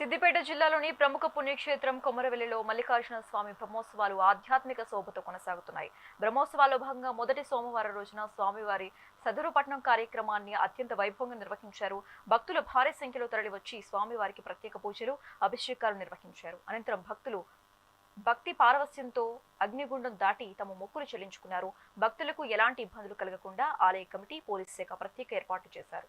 సిద్దిపేట జిల్లాలోని ప్రముఖ పుణ్యక్షేత్రం కొమరవెల్లిలో మల్లికార్జున స్వామి బ్రహ్మోత్సవాలు ఆధ్యాత్మిక శోభతో కొనసాగుతున్నాయి. బ్రహ్మోత్సవాల్లో భాగంగా మొదటి సోమవారం రోజున స్వామివారి సదరుపట్నం కార్యక్రమాన్ని అత్యంత వైభవంగా నిర్వహించారు. భక్తులు భారీ సంఖ్యలో తరలివచ్చి స్వామివారికి ప్రత్యేక పూజలు అభిషేకాలు నిర్వహించారు. అనంతరం భక్తులు భక్తి పారవస్యంతో అగ్నిగుండం దాటి తమ మొక్కులు చెల్లించుకున్నారు. భక్తులకు ఎలాంటి ఇబ్బందులు కలగకుండా ఆలయ కమిటీ పోలీస్ శాఖ ప్రత్యేక ఏర్పాటు చేశారు.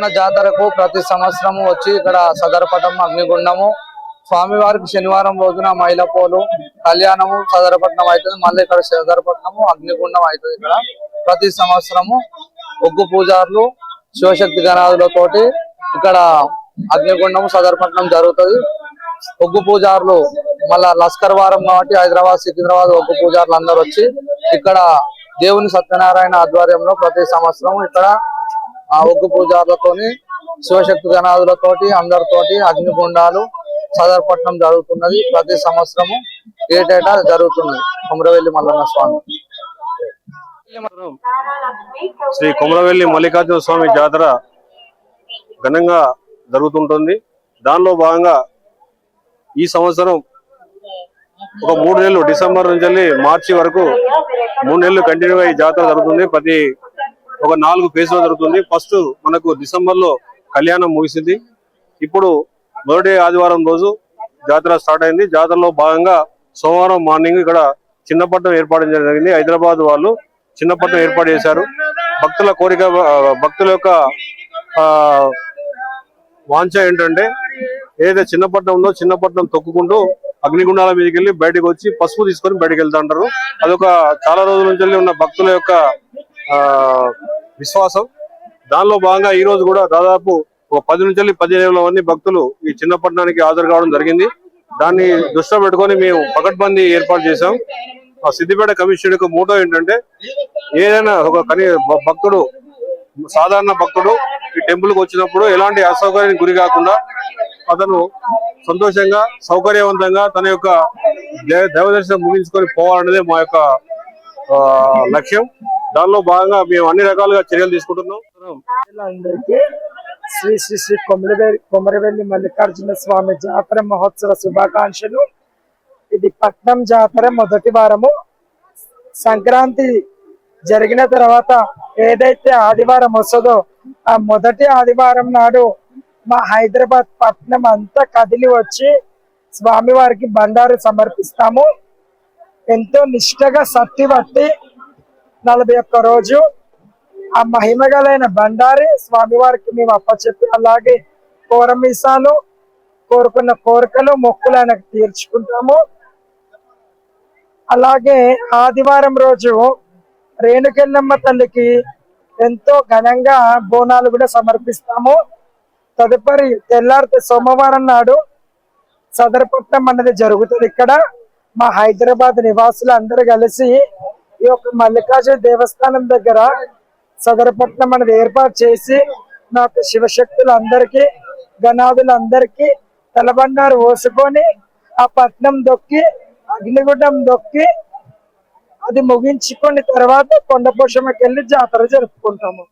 మల్లన్న జాతరకు ప్రతి సంవత్సరము వచ్చి ఇక్కడ సదరపటం అగ్నిగుండము. స్వామివారికి శనివారం రోజున మైలపోలు కళ్యాణము సదరపట్నం అవుతుంది. మళ్ళీ ఇక్కడ సదరపట్నము అగ్నిగుండం అవుతుంది ఇక్కడ. ప్రతి సంవత్సరము ఒగ్గు పూజారులు శివశక్తి గణాదులతోటి ఇక్కడ అగ్నిగుండము సదరపట్నం జరుగుతుంది. ఒగ్గు పూజారులు మళ్ళా లస్కర్ వారం కాబట్టి హైదరాబాద్ సికింద్రాబాద్ ఒగ్గు పూజారులు అందరూ వచ్చి ఇక్కడ దేవుని సత్యనారాయణ ఆధ్వర్యంలో ప్రతి సంవత్సరం ఇక్కడ ఆ ఒగ్గు పూజారులతోని శివశక్తి గణాదులతోటి అందరితోటి అగ్నిగుండాలు సదరపట్నం జరుగుతున్నది. ప్రతి సంవత్సరము ఏటేటా జరుగుతున్నది కుమరవెల్లి మల్లన్న స్వామి. శ్రీ కొమరవెల్లి మల్లికార్జున స్వామి జాతర ఘనంగా జరుగుతుంటుంది. దానిలో భాగంగా ఈ సంవత్సరం ఒక మూడు నెలలు డిసెంబర్ నుంచి మార్చి వరకు మూడు నెలలు కంటిన్యూ ఈ జాతర జరుగుతుంది. ప్రతి ఒక నాలుగు ఫేజ్లో జరుగుతుంది. ఫస్ట్ మనకు డిసెంబర్లో కళ్యాణం ముగిసింది. ఇప్పుడు మొదటి ఆదివారం రోజు జాతర స్టార్ట్ అయింది. జాతరలో భాగంగా సోమవారం మార్నింగ్ ఇక్కడ చిన్నపట్నం ఏర్పాటు చేయడం జరిగింది. హైదరాబాద్ వాళ్ళు చిన్నపట్నం ఏర్పాటు చేశారు. భక్తుల కోరిక భక్తుల యొక్క ఆ, వాంఛ ఏంటంటే ఏదైతే చిన్నపట్నం ఉందో చిన్నపట్నం తొక్కుకుంటూ అగ్నిగుండాల మీదకి వెళ్ళి బయటకు వచ్చి పసుపు తీసుకొని బయటకు వెళ్తా ఉంటారు అదొక చాలా రోజుల నుంచి వెళ్ళి ఉన్న భక్తుల యొక్క విశ్వాసం. దానిలో భాగంగా ఈ రోజు కూడా దాదాపు ఒక పది నుంచి పదిహేను మంది భక్తులు ఈ చిన్నపట్నానికి హాజరు కావడం జరిగింది. దాన్ని దృష్టిలో పెట్టుకొని మేము పకడ్బందీ ఏర్పాటు చేశాం. ఆ సిద్దిపేట కమిషన్ యొక్క మూటో ఏంటంటే ఏదైనా ఒక కని భక్తుడు సాధారణ భక్తుడు ఈ టెంపుల్కు వచ్చినప్పుడు ఎలాంటి అసౌకర్యానికి గురి కాకుండా అతను సంతోషంగా సౌకర్యవంతంగా తన యొక్క దైవదర్శనం ముగించుకొని పోవాలనేదే మా యొక్క లక్ష్యం. దానిలో భాగంగా మేము అన్ని రకాలుగా చర్యలు తీసుకుంటున్నాం. అందరికీ శ్రీ శ్రీ శ్రీ కొమరవెల్లి కొమరవెల్లి మల్లికార్జున స్వామి జాతర మహోత్సవ శుభాకాంక్షలు. ఇది పట్నం జాతర మొదటి వారము. సంక్రాంతి జరిగిన తర్వాత ఏదైతే ఆదివారం వస్తుందో ఆ మొదటి ఆదివారం నాడు మా హైదరాబాద్ పట్నం అంతా కదిలి వచ్చి స్వామివారికి బండారు సమర్పిస్తాము. ఎంతో నిష్ఠగా సత్తి పట్టి నలభై ఒక్క రోజు ఆ మహిమగలైన బండారి స్వామివారికి మేము అప్పచెప్పి అలాగే కోరమీసాలు కోరుకున్న కోరికలు మొక్కులు ఆయనకు తీర్చుకుంటాము. అలాగే ఆదివారం రోజు రేణుకెల్లమ్మ తల్లికి ఎంతో ఘనంగా బోనాలు కూడా సమర్పిస్తాము. తదుపరి తెల్లారితే సోమవారం నాడు సదరపట్నం అన్నది జరుగుతుంది ఇక్కడ. మా హైదరాబాద్ నివాసులు అందరూ కలిసి ఈ యొక్క మల్లికార్జున దేవస్థానం దగ్గర సదరపట్నం అనేది ఏర్పాటు చేసి నాకు శివశక్తులు అందరికీ గణాదులు అందరికీ తలబండారు పోసుకొని ఆ పట్నం దొక్కి అగ్నిగుండం దొక్కి అది ముగించుకొని తర్వాత కొండపోషమకి వెళ్ళి జాతర జరుపుకుంటాము.